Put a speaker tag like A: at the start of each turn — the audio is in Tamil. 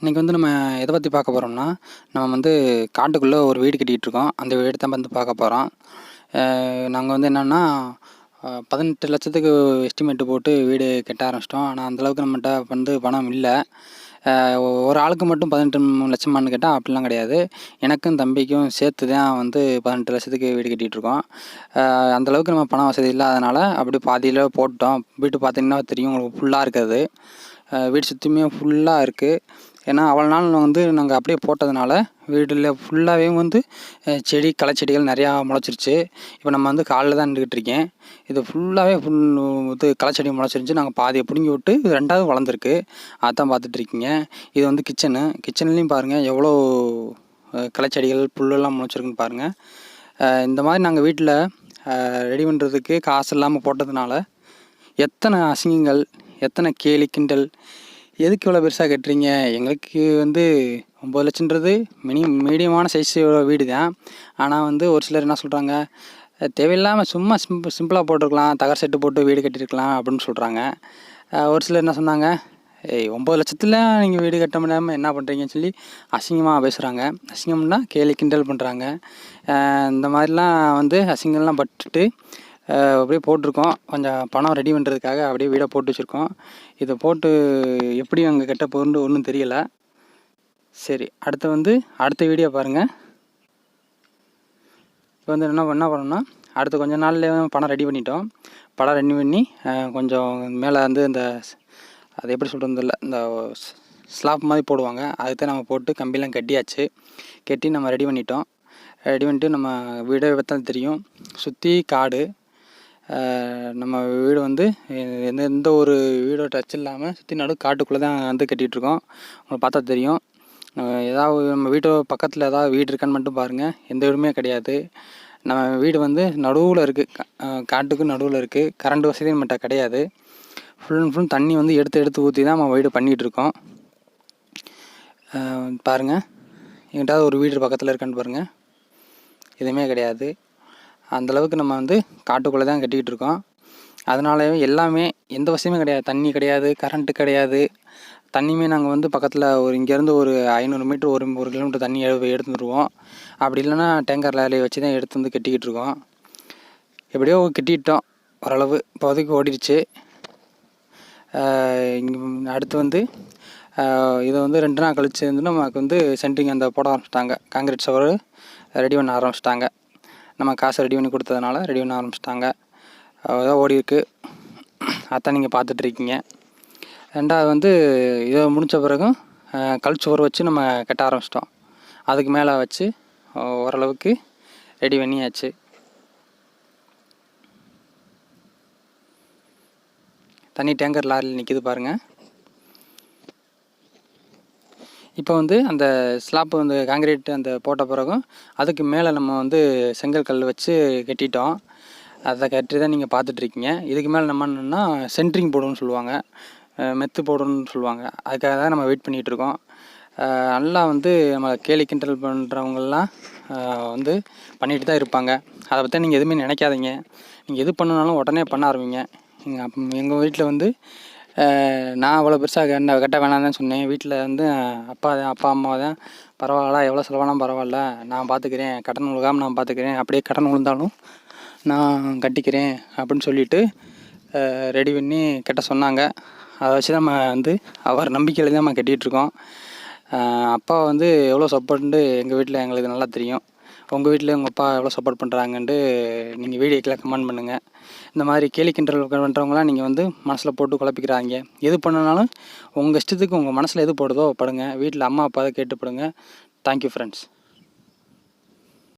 A: இன்றைக்கி வந்து நம்ம எதை பற்றி பார்க்க போகிறோம்னா நம்ம வந்து காட்டுக்குள்ளே ஒரு வீடு கட்டிகிட்டு இருக்கோம். அந்த வீடு தான் வந்து பார்க்க போகிறோம் நாங்கள் வந்து என்னென்னா பதினெட்டு லட்சத்துக்கு எஸ்டிமேட்டு போட்டு வீடு கட்ட ஆரம்பிச்சிட்டோம். ஆனால் அந்தளவுக்கு நம்மகிட்ட வந்து பணம் இல்லை. ஒரு ஆளுக்கு மட்டும் பதினெட்டு லட்சமானு கேட்டால் அப்படிலாம் கிடையாது. எனக்கும் தம்பிக்கும் சேர்த்து தான் வந்து பதினெட்டு லட்சத்துக்கு வீடு கட்டிகிட்ருக்கோம் அந்தளவுக்கு நம்ம பணம் வசதி இல்லாதனால அப்படி பாதியில் போட்டோம் வீட்டு பார்த்தீங்கன்னா தெரியும் உங்களுக்கு ஃபுல்லாக இருக்காது. வீடு சுற்றியுமே ஃபுல்லாக இருக்குது ஏன்னா அவ்வளோ நாள் வந்து நாங்கள் அப்படியே போட்டதுனால வீட்டில் ஃபுல்லாகவே வந்து செடி களை செடிகள் நிறையா முளைச்சிருச்சு. இப்போ நம்ம வந்து காலைல தான் நின்றுக்கிட்டு இருக்கேன். இது ஃபுல்லாகவே ஃபுல் இது களைச்செடி முளைச்சிருந்துச்சு. நாங்கள் பாதியை பிடுங்கி விட்டு ரெண்டாவது வளர்ந்துருக்கு. அதான் பார்த்துட்டு இருக்கீங்க. இது வந்து கிச்சனு. கிச்சன்லேயும் பாருங்கள் எவ்வளோ களைச்செடிகள் புல்லெல்லாம் முளைச்சிருக்குன்னு பாருங்கள் இந்த மாதிரி நாங்கள் வீட்டில் ரெடி பண்ணுறதுக்கு காசு இல்லாமல் போட்டதுனால எத்தனை அசிங்கங்கள் எத்தனை கேலி கிண்டல் எதுக்கு இவ்வளோ பெருசாக கட்டுறீங்க? எங்களுக்கு வந்து ஒம்பது லட்சன்றது மினி மீடியமான சைஸ் வீடு தான் ஆனால் வந்து ஒரு சிலர் என்ன சொல்கிறாங்க தேவையில்லாமல் சும்மா சிம்பிள் சிம்பிளாக போட்டிருக்கலாம் தகர செட்டு போட்டு வீடு கட்டியிருக்கலாம் அப்படின்னு சொல்கிறாங்க ஒரு சிலர் என்ன சொன்னாங்க ஏய் ஒம்பது லட்சத்தில் நீங்கள் வீடு கட்ட முடியாமல் என்ன பண்ணுறீங்கன்னு சொல்லி அசிங்கமாக பேசுகிறாங்க அசிங்கம்னா கேலி கிண்டல் பண்ணுறாங்க இந்த மாதிரிலாம் வந்து அசிங்கம்லாம் பட்டுட்டு அப்படியே போட்டிருக்கோம். கொஞ்சம் பணம் ரெடி பண்ணுறதுக்காக அப்படியே வீடை போட்டு வச்சுருக்கோம். இதை போட்டு எப்படி அங்கே கெட்ட போகுதுன்னு ஒன்றும் தெரியலை. சரி அடுத்து வந்து அடுத்த வீடியோ பாருங்கள் இப்போ வந்து என்ன என்ன பண்ணோம்னா அடுத்து கொஞ்சம் நாள்லேயே பணம் ரெடி பண்ணிட்டோம். பணம் ரெடி பண்ணி கொஞ்சம் மேலே வந்து இந்த அது எப்படி சொல்கிறது இல்லை இந்த ஸ்லாப் மாதிரி போடுவாங்க. அதுதான் நம்ம போட்டு கம்பிலாம் கட்டியாச்சு. கட்டி நம்ம ரெடி பண்ணிட்டோம். ரெடி பண்ணிட்டு நம்ம வீடை வைத்தான் தெரியும். சுற்றி காடு நம்ம வீடு வந்து எந்த எந்த ஒரு வீடோ டச் இல்லாமல் சுற்றி நடு காட்டுக்குள்ளே தான் வந்து கட்டிகிட்ருக்கோம் உங்களுக்கு பார்த்தா தெரியும். ஏதாவது நம்ம வீட்டோ பக்கத்தில் ஏதாவது வீடு இருக்கான்னு மட்டும் பாருங்கள் எந்த வீடுமே கிடையாது. நம்ம வீடு வந்து நடுவில் இருக்குது காட்டுக்கு நடுவில் இருக்குது கரண்ட் வசதி நம்மகிட்ட கிடையாது. ஃபுல் அண்ட் ஃபுல் தண்ணி வந்து எடுத்து எடுத்து ஊற்றி தான் நம்ம வீடு பண்ணிகிட்ருக்கோம் பாருங்கள் எங்கிட்ட ஒரு வீடு பக்கத்தில் இருக்கான்னு பாருங்கள் எதுவுமே கிடையாது. அந்தளவுக்கு நம்ம வந்து காட்டுக்குள்ளே தான் கட்டிக்கிட்டு இருக்கோம். அதனாலவே எல்லாமே எந்த வசதியுமே கிடையாது. தண்ணி கிடையாது கரண்ட்டு கிடையாது. தண்ணியுமே நாங்கள் வந்து பக்கத்தில் ஒரு இங்கேருந்து ஒரு ஐநூறு மீட்ரு ஒரு ஒரு கிலோமீட்டர் தண்ணி எடுத்து எடுத்துருவோம் அப்படி இல்லைன்னா டேங்கர் லேலையை வச்சு தான் எடுத்து வந்து கட்டிக்கிட்டு இருக்கோம். எப்படியோ கட்டிக்கிட்டோம் ஓரளவு இப்போதைக்கு ஓடிடுச்சு. அடுத்து வந்து இதை வந்து ரெண்டு நாள் கழிச்சு வந்து நமக்கு வந்து சென்ட்ரிங் அந்த போட ஆரம்பிச்சிட்டாங்க. காங்கிரீட் சவர் ரெடி பண்ண ஆரம்பிச்சிட்டாங்க. நம்ம காசை ரெடி பண்ணி கொடுத்ததுனால ரெடி பண்ண ஆரம்பிச்சிட்டாங்க. அதான் ஓடி இருக்கு. அதான் நீங்கள் பார்த்துட்ருக்கீங்க ரெண்டாவது வந்து இதை முடித்த பிறகும் கல் வச்சு நம்ம கட்ட ஆரம்பிச்சிட்டோம். அதுக்கு மேலே வச்சு ஓரளவுக்கு ரெடி பண்ணியாச்சு. தண்ணி டேங்கர் லாரியில் நிற்கிது பாருங்கள் இப்போ வந்து அந்த ஸ்லாப்பு வந்து காங்கிரீட் அந்த போட்ட பிறகும் அதுக்கு மேலே நம்ம வந்து செங்கல் கல் வச்சு கட்டிட்டோம். அதை கட்டி தான் நீங்கள் பார்த்துட்ருக்கீங்க. இதுக்கு மேலே நம்ம என்னென்னா சென்ட்ரிங் போடணும்னு சொல்லுவாங்க. மெத்து போடணும்னு சொல்லுவாங்க. அதுக்காக தான் நம்ம வெயிட் பண்ணிகிட்ருக்கோம் நல்லா வந்து நம்ம கேலி கிண்டல் பண்ணுறவங்கெல்லாம் வந்து பண்ணிட்டு தான் இருப்பாங்க. அதை பற்றி நீங்கள் எதுவுமே நினைக்காதீங்க. நீங்கள் எது பண்ணனாலும் உடனே பண்ண ஆரம்பிங்க. எங்கள் எங்கள் வீட்டில் வந்து நான் அவ்வளோ பெருசாக என்ன கட்ட வேணாம் தான் சொன்னேன். வீட்டில் வந்து அப்பா தான் அப்பா அம்மா தான். பரவாயில்ல எவ்வளோ செலவானாலும் பரவாயில்ல. நான் பார்த்துக்கிறேன் கடன் விழுகாமல் நான் பார்த்துக்கிறேன் அப்படியே கடன் உழுந்தாலும் நான் கட்டிக்கிறேன் அப்படின்னு சொல்லிட்டு ரெடி பண்ணி கட்ட சொன்னாங்க. அதை வச்சு தான் நம்ம வந்து அவர் நம்பிக்கையில் தான் நம்ம கட்டிகிட்ருக்கோம் அப்பா வந்து எவ்வளோ சப்போர்ட்டு எங்கள் வீட்டில் எங்களுக்கு நல்லா தெரியும். உங்கள் வீட்டில் உங்கள் அப்பா எவ்வளோ சப்போர்ட் பண்ணுறாங்கன்ட்டு நீங்கள் வீடியோக்கில் கமெண்ட் பண்ணுங்கள் இந்த மாதிரி கேலி கிண்டல் பண்ணுறவங்களாம் நீங்கள் வந்து மனசில் போட்டு குழப்பிக்கிறாங்க. எது பண்ணனாலும் உங்கள் இஷ்டத்துக்கு உங்கள் மனசில் எது போடுதோ படுங்க. வீட்டில் அம்மா அப்பா கேட்டு படுங்க தேங்க்யூ ஃப்ரெண்ட்ஸ்